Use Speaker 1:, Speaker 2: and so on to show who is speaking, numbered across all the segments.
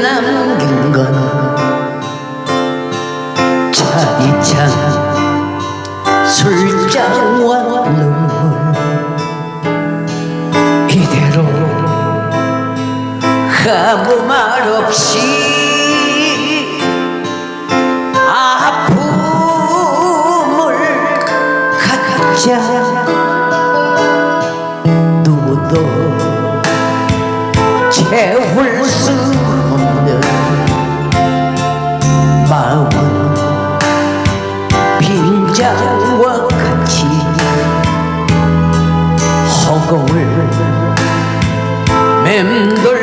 Speaker 1: 남긴 건 차디찬 술장와 눈물 이대로 아무 말 없이 아픔을 갖자. 누구도 채울 going. Remember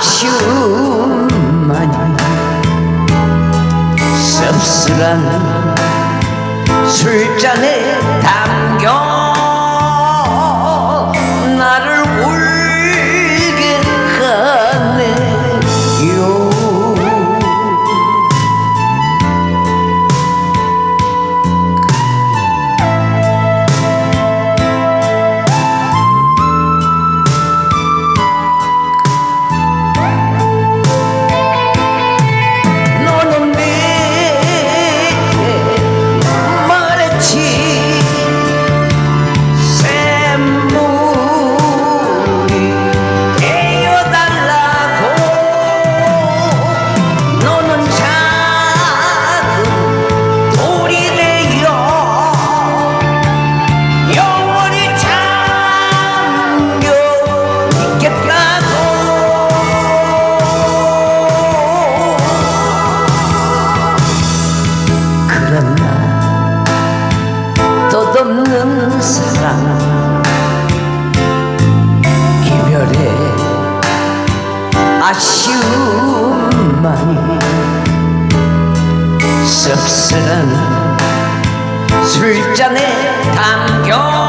Speaker 1: 아쉬움만 씁쓸한 술잔에 담 없는 사랑. 기별의 아쉬움만이 씁쓸한 술잔에 담겨